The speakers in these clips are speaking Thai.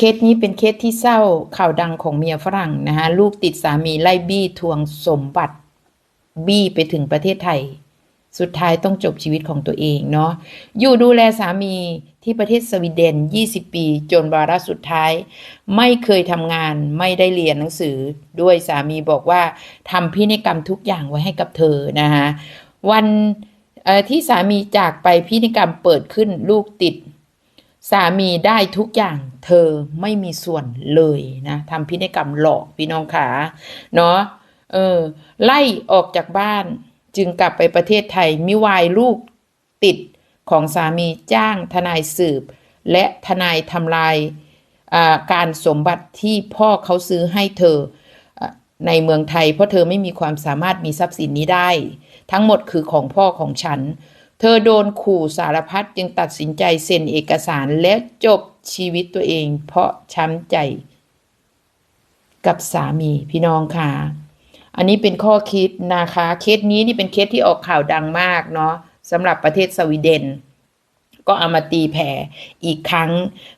เคสนี้เป็นเคสที่เศร้าข่าวดังของเมียฝรั่งนะคะลูกติดสามีไล่บี้ทวงสมบัติ บี้ไปถึงประเทศไทย สุดท้ายต้องจบชีวิตของตัวเองเนาะอยู่ดูแลสามีที่ประเทศสวีเดน 20 ปี จนวาระสุดท้าย ไม่เคยทำงานไม่ได้เรียนหนังสือด้วยสามีบอกว่าทำพินัยกรรมทุกอย่างไว้ให้กับเธอนะคะวันที่สามีจากไปพินัยกรรมเปิดขึ้นลูกติด สามีได้ทุกอย่างเธอไม่มีส่วนเลยนะทำพินัยกรรมหลอกพี่น้องขาเนาะเออ ไล่ออกจากบ้านจึงกลับไปประเทศไทยมิวายลูกติดของสามีจ้างทนายสืบ และทนายทำลายการสมบัติที่พ่อเขาซื้อให้เธออในเมืองไทย เพราะเธอไม่มีความสามารถมีทรัพย์สินนี้ได้ ทั้งหมดคือของพ่อของฉัน เธอโดนขู่สารพัดจึงตัดสินใจเซ็นเอกสารและจบชีวิตตัวเอง เพราะช้ำใจ กับสามีพี่น้องค่ะอันนี้เป็นข้อคิดนะคะ เคสนี้นี่เป็นเคสที่ออกข่าวดังมากเนาะสำหรับประเทศสวีเดน ก็เอามาตีแผ่อีกครั้ง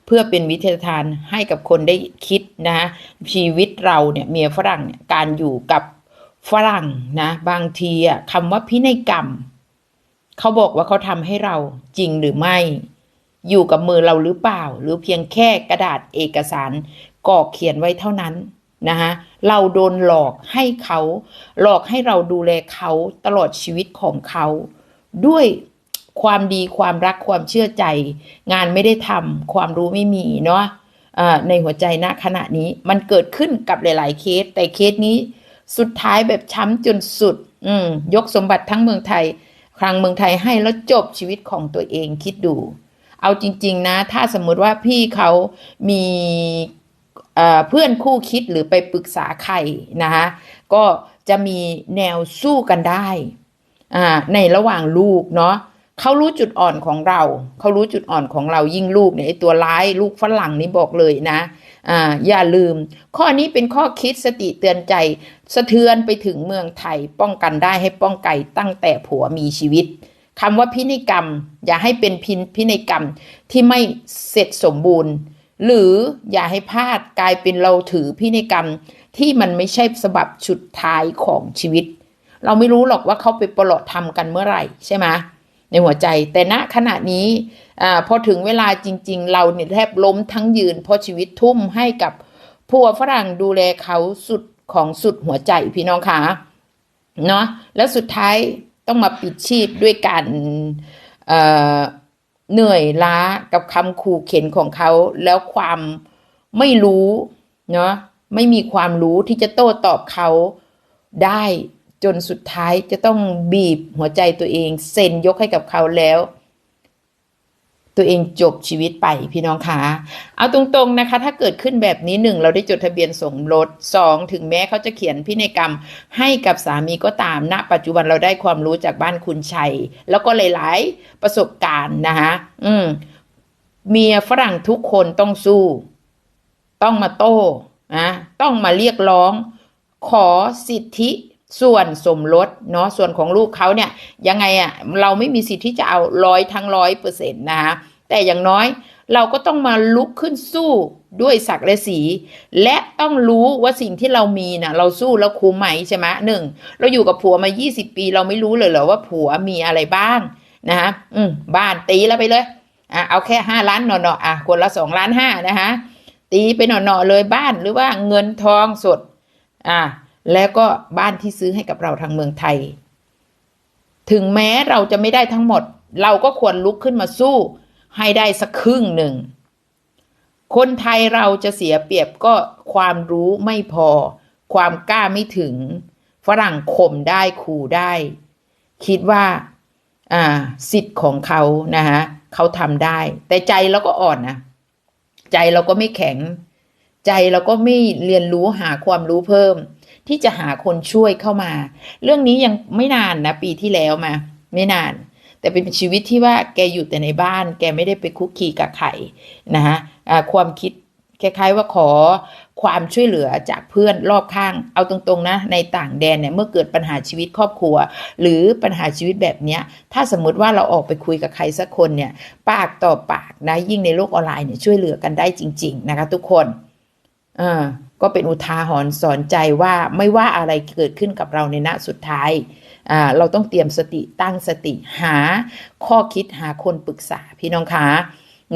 เพื่อเป็นวิทยาทานให้กับคนได้คิดนะ ชีวิตเราเนี่ยเมียฝรั่งเนี่ยการอยู่กับฝรั่งนะ บางทีอะคำว่าพินัยกรรม เขาบอกว่าเขาทำให้เราจริงหรือไม่ อยู่กับมือเราหรือเปล่า หรือเพียงแค่กระดาษเอกสารกรอกเขียนไว้เท่านั้นนะคะเราโดนหลอกให้เขา หลอกให้เราดูแลเขาตลอดชีวิตของเขา ด้วยความดีความรักความเชื่อใจ งานไม่ได้ทำความรู้ไม่มีเนาะในหัวใจณขณะนี้มันเกิดขึ้นกับหลาย ๆ เคส แต่เคสนี้สุดท้ายแบบช้ำจนสุด อืยกสมบัติทั้งเมืองไทย ครั้งเมืองไทยให้แล้วจบชีวิตของตัวเองคิดดู เอาจริง ๆ นะ ถ้าสมมุติว่าพี่เขามีเพื่อนคู่คิดหรือไปปรึกษาใครนะคะก็จะมีแนวสู้กันได้ในระหว่างลูกเนาะ เขารู้จุดอ่อนของเรา เขารู้จุดอ่อนของเรายิ่งลูกเนี่ยไอตัวร้ายลูกฝรั่งนี่บอกเลยนะ อ่า อย่าลืม ข้อนี้เป็นข้อคิดสติเตือนใจ สะเทือนไปถึงเมืองไทย ป้องกันได้ให้ป้องกันตั้งแต่ผัวมีชีวิตคำว่าพินัยกรรม อย่าให้เป็นพินพินัยกรรมที่ไม่เสร็จสมบูรณ์ หรืออย่าให้พลาดกลายเป็นเราถือพินัยกรรมที่มันไม่ใช่สบับชุดท้ายของชีวิต เราไม่รู้หรอกว่าเขาไปประหลอดทำกันเมื่อไหร่ใช่ไหม ในหัวใจ แต่ณขณะนี้อพอถึงเวลาจริง ๆ เราเนี่ยแทบล้มทั้งยืน เพราะชีวิตทุ่มให้กับผัวฝรั่งดูแลเขาสุดของสุดหัวใจพี่น้องคะเนาะแล้วสุดท้ายต้องมาปิดชีพด้วยการเเหนื่อยล้ากับคำขู่เข็นของเขาแล้วความไม่รู้เนาะไม่มีความรู้ที่จะโต้ตอบเขาได้ จนสุดท้ายจะต้องบีบหัวใจตัวเองเซ็นยกให้กับเขาแล้ว ตัวเองจบชีวิตไปพี่น้องคะเอาตรงๆนะคะ ถ้าเกิดขึ้นแบบนี้หนึ่งเราได้จดทะเบียนสมรสสองถึงแม้เขาจะเขียนพินัยกรรมให้กับสามีก็ตามณปัจจุบันเราได้ความรู้จากบ้านคุณชัย แล้วก็หลาย ๆ ประสบการณ์นะคะอืมเมียฝรั่งทุกคนต้องสู้ ต้องมาโต้นะต้องมาเรียกร้อง ขอสิทธิ ส่วนสมรสเนาะส่วนของลูกเขาเนี่ยยังไงอะ่ะเราไม่มีสิทธิ์ที่จะเอาร้อยทั้งร้อยเปอร์เซ็นต์นะคะแต่อย่างน้อยเราก็ต้องมาลุกขึ้นสู้ด้วยศักดิ์และสี และต้องรู้ว่าสิ่งที่เรามีนะ่ะ เราสู้แล้วคุ้มไหมใช่ไหมหนึ่งเราอยู่กับผัวมา 20 ปี เราไม่รู้เลยเหรอว่าผัวมีอะไรบ้างนะคะอืมบ้านตีแล้วไปเลยอะเอาแค่ห้าล้านหน่อๆอะคนละสองล้านห้านะคะตีไปหน่อๆเลยบ้านหรือว่าเงินทองสด อะ แล้วก็บ้านที่ซื้อให้กับเราทางเมืองไทย ถึงแม้เราจะไม่ได้ทั้งหมด เราก็ควรลุกขึ้นมาสู้ ให้ได้สักครึ่งหนึ่ง คนไทยเราจะเสียเปรียบก็ความรู้ไม่พอ ความกล้าไม่ถึง ฝรั่งข่มได้ขู่ได้ คิดว่า อ่า สิทธิ์ของเขานะฮะเขาทำได้ แต่ใจเราก็อ่อนนะใจเราก็ไม่แข็ง ใจเราก็ไม่เรียนรู้หาความรู้เพิ่ม ที่จะหาคนช่วยเข้ามา เรื่องนี้ยังไม่นานนะปีที่แล้วมา ไม่นาน แต่เป็นชีวิตที่ว่าแกอยู่แต่ในบ้าน แกไม่ได้ไปคุกคีกับใครนะฮะความคิดคล้ายๆว่าขอความช่วยเหลือจากเพื่อนรอบข้าง เอาตรงๆนะ ในต่างแดนเนี่ยเมื่อเกิดปัญหาชีวิตครอบครัว หรือปัญหาชีวิตแบบเนี้ยถ้าสมมติว่าเราออกไปคุยกับใครสักคนเนี่ย ปากต่อปากนะยิ่งในโลกออนไลน์เนี่ยช่วยเหลือกันได้จริง ๆ นะคะ ทุกคนอ่า ก็เป็นอุทาหรณ์สอนใจว่าไม่ว่าอะไรเกิดขึ้นกับเราในณสุดท้ายเราต้องเตรียมสติตั้งสติหาข้อคิดหาคนปรึกษาพี่น้องคะ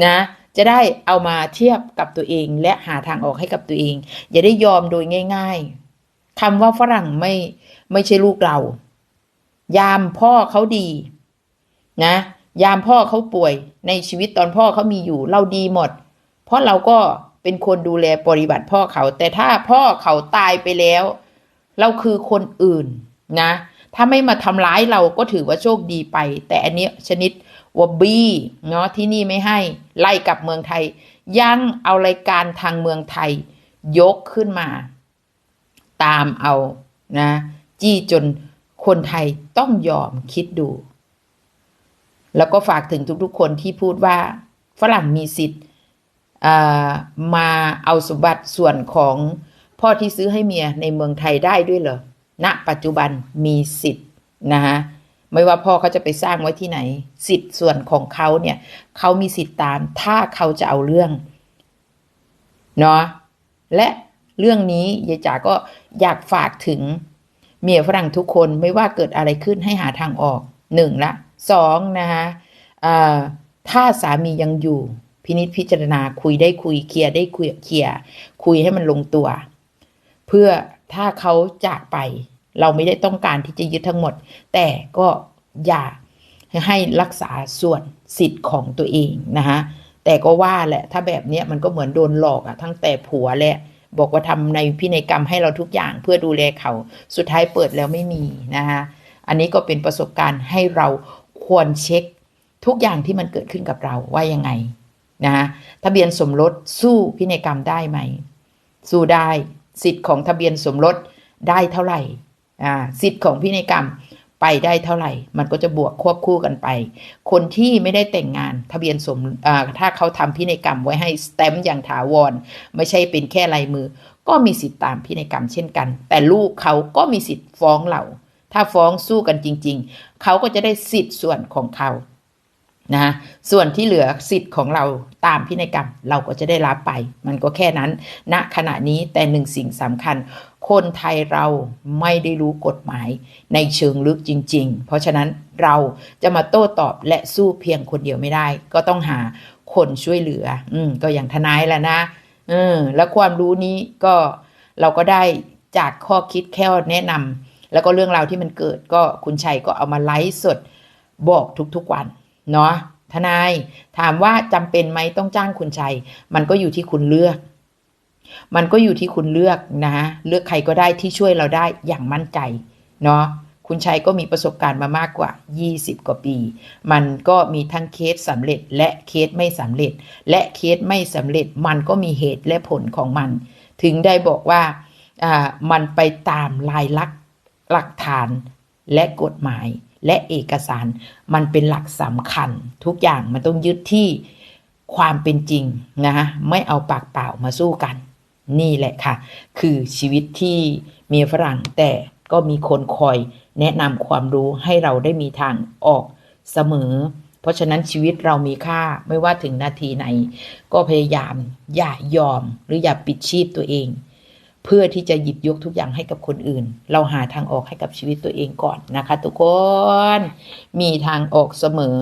นะจะได้เอามาเทียบกับตัวเอง และหาทางออกให้กับตัวเอง อย่าได้ยอมโดยง่าย ๆคำว่าฝรั่งไม่ไม่ใช่ลูกเรา ยามพ่อเขาดีนะ ยามพ่อเขาป่วยในชีวิตตอนพ่อเขามีอยู่ เราดีหมด เพราะเราก็ เป็นคนดูแลปฏิบัติพ่อเขา แต่ถ้าพ่อเขาตายไปแล้ว เราคือคนอื่นนะ ถ้าไม่มาทำร้ายเราก็ถือว่าโชคดีไป แต่อันนี้ชนิดวอบบี้เนาะที่นี่ไม่ให้ไล่กลับเมืองไทย ยังเอารายการทางเมืองไทย ยกขึ้นมา ตามเอานะ จี้จนคนไทยต้องยอมคิดดู แล้วก็ฝากถึงทุกๆคนที่พูดว่า ฝรั่งมีสิทธิ์ มาเอาสมบัติส่วนของพ่อที่ซื้อให้เมียในเมืองไทยได้ด้วยเหรอณปัจจุบันมีสิทธิ์นะฮะไม่ว่าพ่อเขาจะไปสร้างไว้ที่ไหน สิทธิ์ส่วนของเขาเนี่ยเขามีสิทธิ์ตาม ถ้าเขาจะเอาเรื่องเนาะและเรื่องนี้ยายจ๋าก็อยากฝากถึงเมียฝรั่งทุกคนไม่ว่าเกิดอะไรขึ้นให้หาทางออกหนึ่งละสองนะคะถ้าสามียังอยู่ พินิษพิจารณาคุยได้คุยเคลียร์ได้คุยเคลียร์คุยให้มันลงตัว เพื่อถ้าเขาจากไป เราไม่ได้ต้องการที่จะยึดทั้งหมด แต่ก็อย่าให้รักษาส่วนสิทธิ์ของตัวเองนะคะแต่ก็ว่าแหละ ถ้าแบบนี้มันก็เหมือนโดนหลอกอะทั้งแต่ผัวและบอกว่าทำในพินัยกรรมให้เราทุกอย่างเพื่อดูแลเขาสุดท้ายเปิดแล้วไม่มีนะคะอันนี้ก็เป็นประสบการณ์ให้เราควรเช็คทุกอย่างที่มันเกิดขึ้นกับเราว่ายังไง นะทะเบียนสมรสสู้พินัยกรรมได้ไหม สู้ได้สิทธิ์ของทะเบียนสมรสได้เท่าไหร่อ่าสิทธิ์ของพินัยกรรมไปได้เท่าไหร่ มันก็จะบวกควบคู่กันไป คนที่ไม่ได้แต่งงานทะเบียนสมอ่าถ้าเขาทำพินัยกรรมไว้ให้สแตมป์อย่างถาวร ไม่ใช่เป็นแค่ลายมือ ก็มีสิทธิ์ตามพินัยกรรมเช่นกัน แต่ลูกเขาก็มีสิทธิ์ฟ้องเรา ถ้าฟ้องสู้กันจริง ๆ เขาก็จะได้สิทธิ์ส่วนของเขา นะส่วนที่เหลือสิทธิ์ของเราตามพินัยกรรมเราก็จะได้รับไป มันก็แค่นั้นณนะขณะนี้แต่หนึ่งสิ่งสำคัญ คนไทยเราไม่ได้รู้กฎหมายในเชิงลึกจริง ๆ เพราะฉะนั้นเราจะมาโต้ตอบและสู้เพียงคนเดียวไม่ได้ ก็ต้องหาคนช่วยเหลือ อืมก็อย่างทนายแหละนะเออแล้วความรู้นี้ก็เราก็ได้จากข้อคิดแค่แนะนำแล้วก็เรื่องราวที่มันเกิดก็คุณชัยก็เอามาไลฟ์สดบอกทุกๆวัน เนาะทนายถามว่าจำเป็นไหมต้องจ้างคุณชัย มันก็อยู่ที่คุณเลือก มันก็อยู่ที่คุณเลือกนะเลือกใครก็ได้ที่ช่วยเราได้อย่างมั่นใจเนาะคุณชัยก็มีประสบการณ์มามากกว่า 20 กว่าปี มันก็มีทั้งเคสสำเร็จและเคสไม่สำเร็จ และเคสไม่สำเร็จมันก็มีเหตุและผลของมัน ถึงได้บอกว่าอ่ามันไปตามลายลักษณ์หลักฐานและกฎหมาย และเอกสารมันเป็นหลักสำคัญ ทุกอย่างมันต้องยึดที่ความเป็นจริงนะฮะไม่เอาปากเปล่ามาสู้กัน นี่แหละค่ะ คือชีวิตที่มีฝรั่งแต่ก็มีคนคอยแนะนำความรู้ให้เราได้มีทางออกเสมอ เพราะฉะนั้นชีวิตเรามีค่าไม่ว่าถึงนาทีไหน ก็พยายามอย่ายอมหรืออย่าปิดชีพตัวเอง เพื่อที่จะหยิบยกทุกอย่างให้กับคนอื่น เราหาทางออกให้กับชีวิตตัวเองก่อนนะคะ ทุกคน มีทางออกเสมอ